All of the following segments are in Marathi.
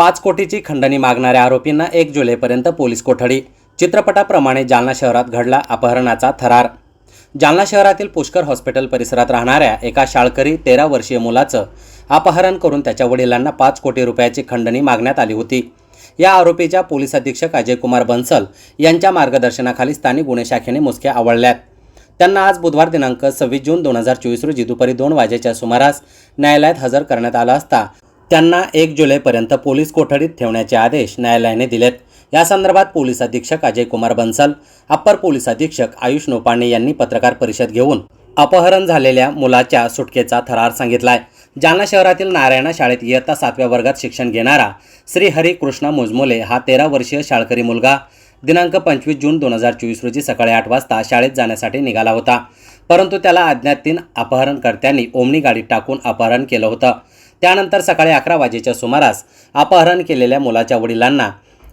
पाच कोटीची खंडणी मागणाऱ्या आरोपींना एक जुलैपर्यंत पोलीस कोठडी. चित्रपटाप्रमाणे जालना शहरात घडला अपहरणाचा थरार. जालना शहरातील पुष्कर हॉस्पिटल परिसरात राहणाऱ्या एका शाळकरी तेरा वर्षीय मुलाचं अपहरण करून त्याच्या वडिलांना पाच कोटी रुपयाची खंडणी मागण्यात आली होती. या आरोपीच्या पोलीस अधीक्षक अजयकुमार बन्सल यांच्या मार्गदर्शनाखाली स्थानिक गुन्हे शाखेने मुसक्या आवळल्यात. त्यांना आज बुधवार दिनांक सव्वीस जून दोन हजार चोवीस रोजी दुपारी दोन वाजेच्या सुमारास न्यायालयात हजर करण्यात आला असता त्यांना एक जुलैपर्यंत पोलीस कोठडीत ठेवण्याचे आदेश न्यायालयाने दिलेत. या संदर्भात पोलीस अधीक्षक अजय कुमार बन्सल अप्पर पोलीस अधीक्षक आयुष नोपाणे यांनी पत्रकार परिषद घेऊन अपहरण झालेल्या मुलाच्या सुटकेचा थरार सांगितलाय. जालना शहरातील नारायणा शाळेत इयत्ता सातव्या वर्गात शिक्षण घेणारा श्री हरी कृष्णा मुजमोले हा तेरा वर्षीय शाळकरी मुलगा दिनांक पंचवीस जून दोन हजार चोवीस रोजी सकाळी आठ वाजता शाळेत जाण्यासाठी निघाला होता. परंतु त्याला अज्ञात तीन अपहरणकर्त्यांनी ओमनी गाडीत टाकून अपहरण केलं होतं. त्यानंतर सकाळी अकरा वाजेच्या सुमारास अपहरण केलेल्या मुलाच्या वडिलांना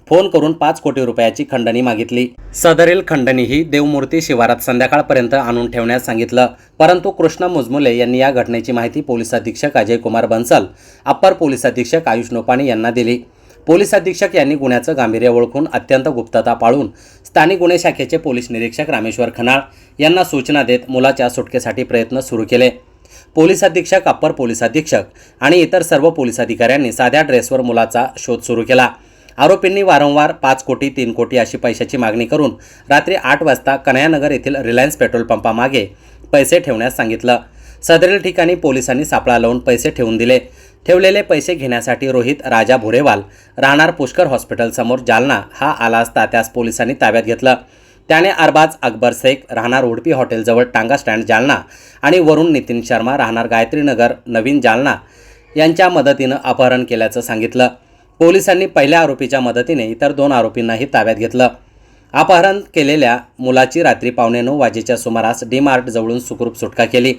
फोन करून पाच कोटी रुपयाची खंडणी मागितली. सदरील खंडणी ही देवमूर्ती शिवारात संध्याकाळपर्यंत आणून ठेवण्यास सांगितलं. परंतु कृष्ण मुजमुले यांनी या घटनेची माहिती पोलीस अधीक्षक अजय कुमार बन्सल अप्पर पोलीस अधीक्षक आयुष नोपाणे यांना दिली. पोलीस अधीक्षक यांनी गुन्ह्याचं गांभीर्य ओळखून अत्यंत गुप्तता पाळून स्थानिक गुन्हे शाखेचे पोलीस निरीक्षक रामेश्वर खनाळ यांना सूचना देत मुलाच्या सुटकेसाठी प्रयत्न सुरू केले. पोलीस अधीक्षक अप्पर पोलीस अधीक्षक आणि इतर सर्व पोलीस अधिकाऱ्यांनी साध्या ड्रेसवर मुलाचा शोध सुरू केला. आरोपींनी वारंवार पाच कोटी तीन कोटी अशी पैशाची मागणी करून रात्री आठ वाजता कनयानगर येथील रिलायन्स पेट्रोल पंपामागे पैसे ठेवण्यास सांगितलं. सदरील ठिकाणी पोलिसांनी सापळा लावून पैसे ठेवून दिले. ठेवलेले पैसे घेण्यासाठी रोहित राजा भुरेवाल राहणार पुष्कर हॉस्पिटलसमोर जालना हा आला असता त्यास पोलिसांनी ताब्यात घेतलं. त्याने अरबाज अकबर शेख राहणार उडपी हॉटेलजवळ टांगा स्टँड जालना आणि वरुण नितीन शर्मा राहणार गायत्रीनगर नवीन जालना यांच्या मदतीनं अपहरण केल्याचं सांगितलं. पोलिसांनी पहिल्या आरोपीच्या मदतीने इतर दोन आरोपींनाही ताब्यात घेतलं. अपहरण केलेल्या मुलाची रात्री पावणे नऊ वाजेच्या सुमारास डीमार्ट जवळून सुखरूप सुटका केली.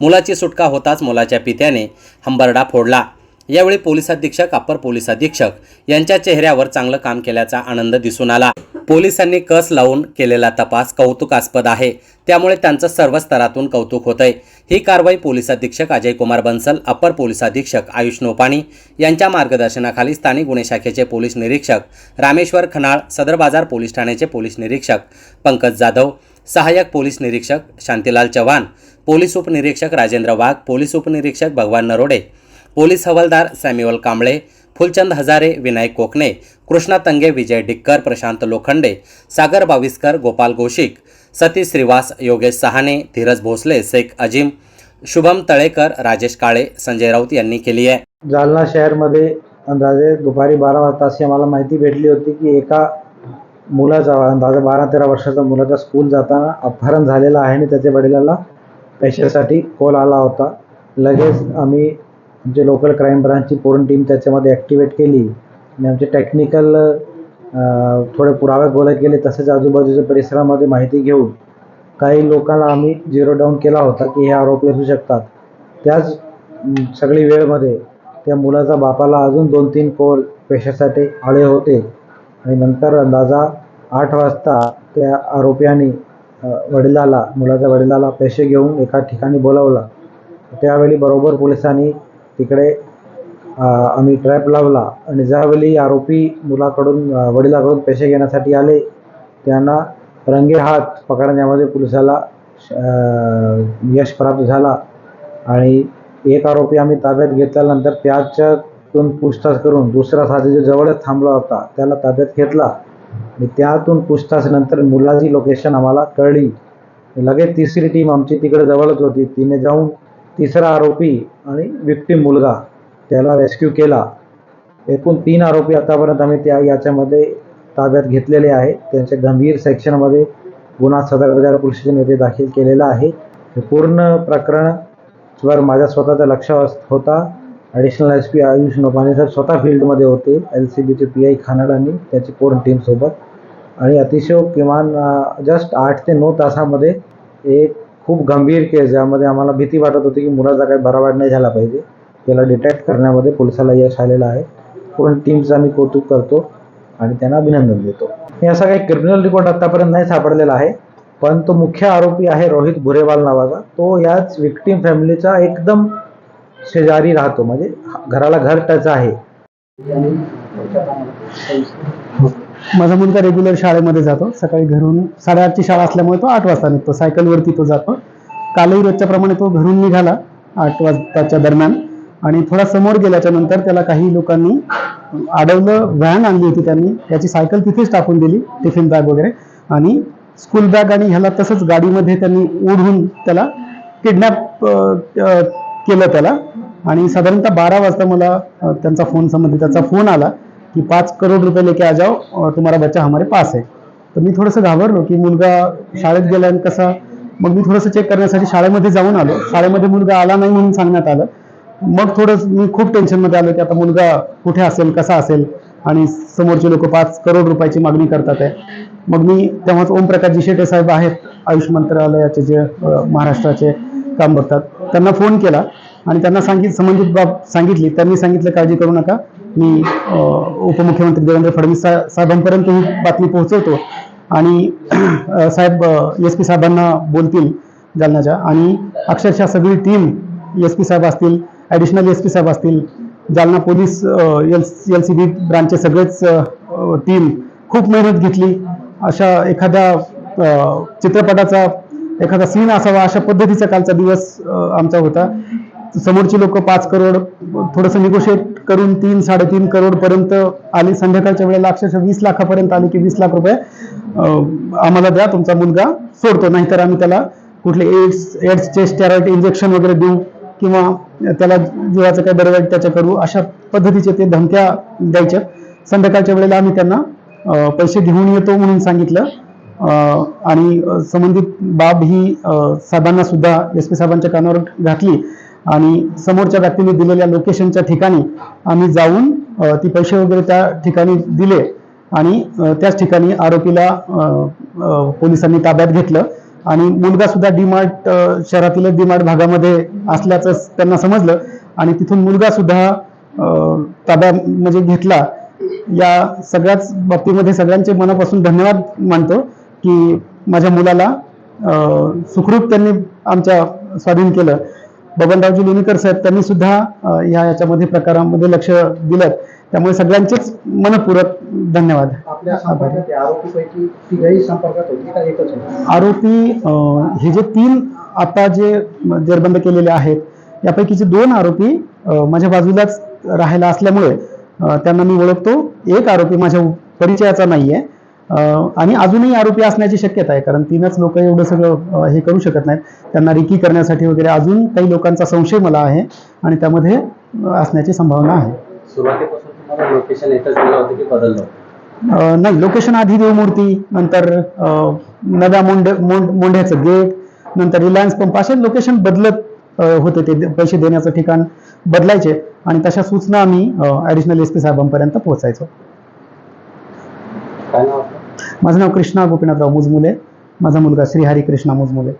मुलाची सुटका होताच मुलाच्या पित्याने हंबरडा फोडला. यावेळी पोलीस अधीक्षक अप्पर पोलीस अधीक्षक यांच्या चेहऱ्यावर चांगलं काम केल्याचा आनंद दिसून आला. पोलिसांनी कस लावून केलेला तपास कौतुकास्पद आहे. त्यामुळे त्यांचं सर्व स्तरातून कौतुक होतंय. ही कारवाई पोलीस अधीक्षक अजय कुमार बन्सल अप्पर पोलीस अधीक्षक आयुष नोपाणी यांच्या मार्गदर्शनाखाली स्थानिक गुन्हे शाखेचे पोलीस निरीक्षक रामेश्वर खनाळ सदर बाजार पोलीस ठाण्याचे पोलीस निरीक्षक पंकज जाधव सहाय्यक पोलीस निरीक्षक शांतीलाल चव्हाण पोलीस उपनिरीक्षक राजेंद्र वाघ पोलीस उपनिरीक्षक भगवान नरोडे पोलीस हवालदार सॅम्युअल कांबळे फुलचंद हजारे विनायक कोकणे कृष्णा तंगे विजय डिक्कर प्रशांत लोखंडे सागर बाविस्कर गोपाल गोशिक सतीश श्रीवास योगेश सहाने धीरज भोसले शेख अजिम शुभम तळेकर राजेश काळे संजय राऊत यांनी केली आहे. जालना शहरमध्ये अंदाजे दुपारी बारा वाजता अशी आम्हाला माहिती भेटली होती की एका मुलाचा अंदाजे बारा तेरा वर्षाचा मुलाचा स्कूल जाताना अपहरण झालेलं आहे आणि त्याच्या वडिलाला पैशासाठी कॉल आला होता. लगेच आम्ही जे लोकल क्राईम ब्रांचची पूर्ण टीम त्याच्यामध्ये ॲक्टिवेट केली. आणि आमचे टेक्निकल थोडे पुरावे गोळा केले तसेच आजूबाजूच्या परिसरामध्ये माहिती घेऊन. काही लोकांना आम्ही झिरो डाऊन केला होता की हे आरोपी असू शकतात. त्याच सगळी वेळमध्ये त्या मुलाचा बापाला अजून दोन तीन कोल पेशासाठी आले होते. आणि नंतर अंदाजा आठ वाजता त्या आरोपीने वडिलाला मुलाच्या वडिलाला पैसे घेऊन एका ठिकाणी बोलावला. त्यावेळी बरोबर पोलिसांनी तिकडे आम्ही ट्रॅप लावला आणि ज्यावेळी आरोपी मुलाकडून वडिलाकडून पैसे घेण्यासाठी आले त्यांना रंगे हात पकडण्यामध्ये पोलिसाला यश प्राप्त झाला आणि एक आरोपी आम्ही ताब्यात घेतल्यानंतर त्याच्यातून पूछताछ करून दुसरा साथी जो जवळच थांबला होता त्याला ताब्यात घेतला. आणि त्यातून पूछताछनंतर मुलाची लोकेशन आम्हाला कळली. लगेच तिसरी टीम आमची तिकडे जवळच होती. तिने जाऊन तिसरा आरोपी आणि विक्टीम मुलगा त्याला रेस्क्यू केला. एकूण तीन आरोपी आतापर्यंत आम्ही त्या याच्यामध्ये ताब्यात घेतलेले आहे. त्यांच्या गंभीर सेक्शनमध्ये गुन्हा सदर बाजार पोलीस येथे दाखल केलेला आहे. हे पूर्ण प्रकरण वर माझ्या स्वतःचं लक्ष अस- होता. Additional S P Ayush Nopane sir स्वतः फील्डमध्ये होते. एल सी बीचे पी आय खानाड आणि त्याची पूर्ण टीमसोबत आणि अतिशय किमान जस्ट आठ ते नऊ तासामध्ये एक खूप गंभीर केस ज्यामध्ये आम्हाला भीती वाटत होती की मुलाचा काही बरावाड नाही झाला पाहिजे. त्याला डिटेक्ट करण्यामध्ये पोलिसाला यश आलेलं आहे. पूर्ण टीमचं आम्ही कौतुक करतो आणि त्यांना अभिनंदन देतो. मी असा काही क्रिमिनल रिपोर्ट आतापर्यंत नाही सापडलेला आहे. पण तो मुख्य आरोपी आहे रोहित भुरेवाल नावाचा. तो याच विक्टीम फॅमिलीचा एकदम शेजारी राहतो. म्हणजे घराला घर टच आहे. माझा मुलगा रेग्युलर शाळेमध्ये जातो. सकाळी घरून साडेआठची शाळा असल्यामुळे तो आठ वाजता निघतो. सायकलवरती तो जातो. कालही रोजच्याप्रमाणे तो घरून निघाला आठ वाजताच्या दरम्यान. आणि थोडा समोर गेल्याच्यानंतर त्याला काही लोकांनी अडवलं व्हॅन आणली होती त्यांनी. त्याची सायकल तिथेच टाकून दिली टिफिन बॅग वगैरे. आणि स्कूल बॅग आणि ह्याला तसंच गाडीमध्ये त्यांनी ओढून त्याला किडनॅप केलं त्याला. आणि साधारणतः बारा वाजता मला त्यांचा फोन संबंधिताचा फोन आला. की पाच करोड रुपये लेके आ जाओ और तुम्हारा बच्चा हमारे पास आहे तर मी थोडंसं घाबरलो की मुलगा शाळेत गेला आणि कसा मग मी थोडंसं चेक करण्यासाठी शाळेमध्ये जाऊन आलो. शाळेमध्ये मुलगा आला नाही म्हणून सांगण्यात आलं. मग थोडं मी खूप टेन्शनमध्ये आलो की आता मुलगा कुठे असेल कसा असेल? आणि समोरचे लोक पाच करोड रुपयाची मागणी करतात आहे. मग मी तेव्हाच ओमप्रकाशजी शेटे साहेब आहेत आयुष मंत्रालयाचे जे महाराष्ट्राचे काम बघतात. त्यांना फोन केला आणि त्यांना सांगित संबंधित बाब सांगितली. त्यांनी सांगितलं काळजी करू नका. मी उपमुख्यमंत्री देवेंद्र फडणवीस सा- साहेबांपर्यंत ही बातमी पोहोचवतो. आणि साहेब एस पी साहेबांना बोलतील जालन्याच्या. आणि अक्षरशः सगळी टीम एस पी साहेब असतील ॲडिशनल एस पी साहेब असतील Jalna police L L C B ब्रांचचे सगळेच टीम खूप मेहनत घेतली. अशा एखाद्या चित्रपटाचा एखादा सीन असावा अशा पद्धतीचा कालचा दिवस आमचा होता. समोरची लोक पाच करोड थोडंसं निगोशिएट करून तीन साडेतीन करोड पर्यंत आली. संध्याकाळच्या वेळेला अक्षरशः वीस लाखापर्यंत आली की वीस लाख रुपये आम्हाला द्या तुमचा मुलगा सोडतो. नाहीतर आम्ही त्याला कुठले एड्स एड्सचे स्टेरॉइड इंजेक्शन वगैरे देऊ किंवा त्याला जीवाचं काही बरं वाईट त्याच्या करू. अशा पद्धतीचे ते धमक्या द्यायच्या. संध्याकाळच्या वेळेला आम्ही त्यांना पैसे घेऊन येतो म्हणून सांगितलं. आणि संबंधित बाब ही साहेबांना सुद्धा एस पी साहेबांच्या कानावर घातली. आणि समोरच्या व्यक्तीने दिलेल्या लोकेशनच्या ठिकाणी आम्ही जाऊन ती पैसे वगैरे त्या ठिकाणी दिले आणि त्याच ठिकाणी आरोपीला पोलिसांनी ताब्यात घेतलं आणि मुलगा सुद्धा डीमार्ट अ, शहरातील डीमार्ट भागामध्ये असल्याचं त्यांना समजलं आणि तिथून मुलगा सुद्धा ताब्यात म्हणजे घेतला. या सगळ्याच बाबतीमध्ये सगळ्यांचे मनापासून धन्यवाद मानतो की माझ्या मुलाला सुखरूप त्यांनी आमच्या स्वाधीन केलं. बबनरावजी लोणीकर साहेब त्यांनी सुद्धा या याच्यामध्ये प्रकारामध्ये लक्ष दिलं. त्यामुळे सगळ्यांचेच मनपूर्वक धन्यवाद. आरोपी हे जे तीन आता जे जेरबंद केलेले आहेत यापैकीचे दोन आरोपी माझ्या बाजूलाच राहायला असल्यामुळे त्यांना मी ओळखतो. एक आरोपी माझ्या परिचयाचा नाहीये. आणि अजूनही आरोपी असण्याची शक्यता आहे कारण तीनच लोक एवढं सगळं हे करू शकत नाहीत. त्यांना रिकी करण्यासाठी वगैरे अजून काही लोकांचा संशय मला आहे आणि त्यामध्ये असण्याची संभावना आहे. नाही लोकेशन आधी देवमूर्ती नंतर नव्या मोंढ मोंढ्याचं गेट नंतर रिलायन्स पंप असे लोकेशन बदलत होते ते पैसे देण्याचं ठिकाण बदलायचे आणि तशा सूचना आम्ही ॲडिशनल एस पी साहेबांपर्यंत पोहोचायचो. माझं नाव कृष्णा गोपीनाथराव मुजमुले. माझा मुलगा श्रीहरी कृष्णा मुजमुले.